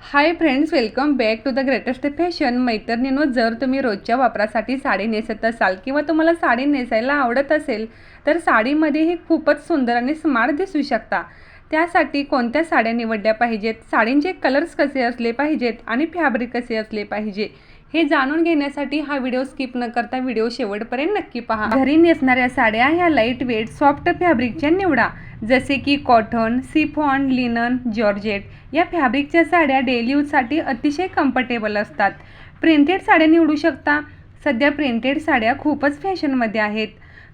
Hi friends welcome back to the greatest fashion मैत्रिणींनो जर तुम्ही रोजच्या वापरासाठी साडी नेसत असाल किंवा तुम्हाला साडी नेसायला आवडत असेल तर साडीमध्येही खूपच सुंदर आणि स्मार्ट दिसू शकता. त्यासाठी कोणत्या साड्या निवडल्या पाहिजेत? साडींचे कलर्स कसे असले पाहिजेत आणि फॅब्रिक कसे असले पाहिजे? हे जाणून घेण्यासाठी हा व्हिडिओ स्किप न करता व्हिडिओ शेवटपर्यंत नक्की पहा. घरी नेसणाऱ्या साड्या ह्या लाइट वेट सॉफ्ट फॅब्रिकच्या निवडा. जसे की कॉटन सिफॉन लिनन जॉर्जेट. या फॅब्रिकच्या साड्या डेली यूजसाठी अतिशय कम्फर्टेबल असतात. प्रिंटेड साड्या निवडू शकता. सध्या प्रिंटेड साड्या खूपच फॅशनमध्ये आहेत.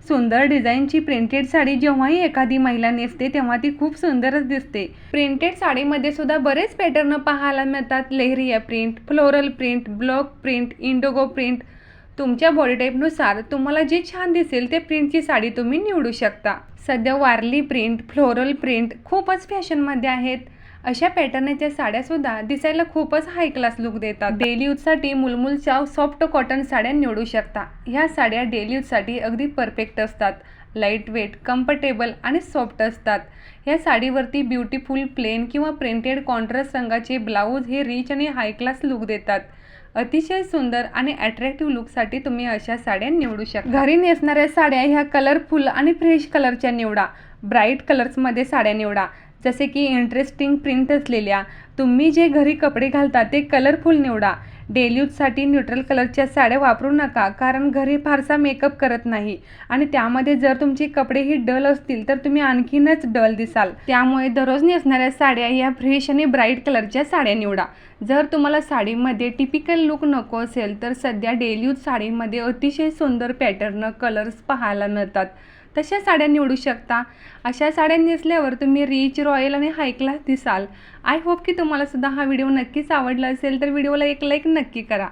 सुंदर डिझाईनची प्रिंटेड साडी जेव्हाही एखादी महिला नेसते तेव्हा ती खूप सुंदरच दिसते. प्रिंटेड साडीमध्ये सुद्धा बरेच पॅटर्न पाहायला मिळतात. Leheriya print floral print block print indigo print तुमच्या बॉडी टाईपनुसार तुम्हाला जे छान दिसेल ते प्रिंटची साडी तुम्ही निवडू शकता. सध्या वारली प्रिंट फ्लोरल प्रिंट खूपच फॅशनमध्ये आहेत. अशा पॅटर्नच्या साड्यासुद्धा दिसायला खूपच हाय क्लास लुक देतात. डेली यूजसाठी मुलमुलच्या सॉफ्ट कॉटन साड्या निवडू शकता. ह्या साड्या डेली यूजसाठी अगदी परफेक्ट असतात. लाइट वेट कम्फर्टेबल आणि सॉफ्ट असतात. ह्या साडीवरती ब्युटिफुल प्लेन किंवा प्रिंटेड कॉन्ट्रास्ट रंगाचे ब्लाऊज हे रिच आणि हाय क्लास लुक देतात. अतिशय सुंदर आणि अट्रॅक्टिव्ह लुकसाठी तुम्ही अशा साड्या निवडू शकता. घरी नेसणाऱ्या साड्या ह्या कलरफुल आणि फ्रेश कलरच्या निवडा. ब्राईट कलर्समध्ये साड्या निवडा. जसे की इंटरेस्टिंग प्रिंट असलेल्या तुम्ही जे घरी कपडे घालता ते कलरफुल निवडा. डेली यूजसाठी न्यूट्रल कलरच्या साड्या वापरू नका कारण घरी फारसा मेकअप करत नाही. आणि त्यामध्ये जर तुमचे कपडेही डल असतील तर तुम्ही आणखीनच डल दिसाल. त्यामुळे दररोज नेसणाऱ्या साड्या या फ्रेश आणि ब्राईट कलरच्या साड्या निवडा. जर तुम्हाला साडीमध्ये टिपिकल लुक नको असेल तर सध्या डेली यूज साडीमध्ये अतिशय सुंदर पॅटर्न कलर्स पाहायला मिळतात. तशा साड्या निवडू शकता. अशा साड्या नेसल्यावर तुम्ही रिच रॉयल आणि हाय क्लास दिसाल. आय होप की तुम्हाला सुद्धा हा व्हिडिओ नक्कीच आवडला असेल तर व्हिडिओला एक लाईक नक्की करा.